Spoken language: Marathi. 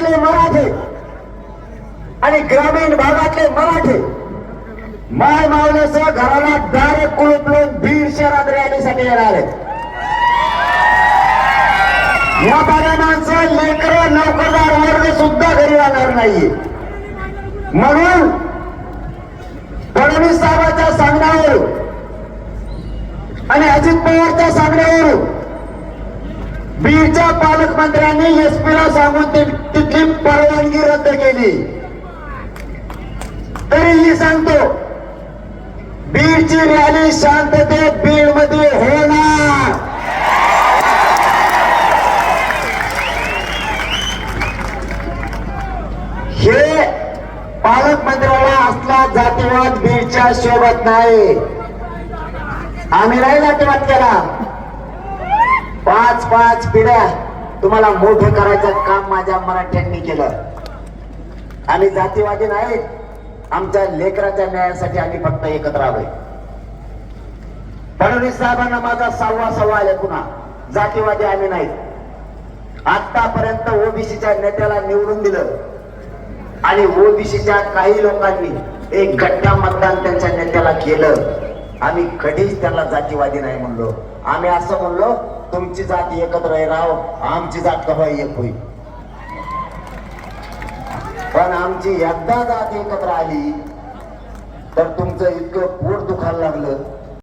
भागातले मराठे आणि ग्रामीण भागातले मराठे माय मावल्यासह घराला डायरेक्ट कुलूप बीड शहरात रॅलीसाठी येणार आहेत. या बाऱ्या माणसं लेकर नोकरदार वर्ग सुद्धा घरी राहणार नाहीये. म्हणून फडणवीस साहेबांच्या सांगण्यावरून आणि अजित पवारच्या सांगण्यावरून बीडच्या पालकमंत्र्यांनी एसपी ला सांगून तिथली परवानगी रद्द केली. तरीही सांगतो बीडची रॅली शांततेत बीडमध्ये होणार. हे पालकमंत्र्याला असला जातीवाद बीडच्या शोभत नाही. आम्ही नाही जातीवाद केला. पाच पाच पिढ्या तुम्हाला मोठं करायचं काम माझ्या मराठ्यांनी केलं. आम्ही जातीवादी नाही आमच्या लेकराच्या न्यायासाठी आम्ही फक्त एकत्र आलोय. फडणवीस साहेबांना माझा सव्वा सव्वा आले पुन्हा. जातीवादी आम्ही नाही. आतापर्यंत ओबीसीच्या नेत्याला निवडून दिलं. आणि ओबीसीच्या काही लोकांनी एक गट्टा मतदान त्यांच्या नेत्याला केलं. आम्ही कधीच त्यांना जातीवादी नाही म्हणलो. आम्ही असं म्हणलो तुमची जात एकत्र आहे राव. आमची जात कवा एक होईल? पण आमची एकदा जात एकत्र आली तर तुमचं इतकं पोट दुखायला लागलं.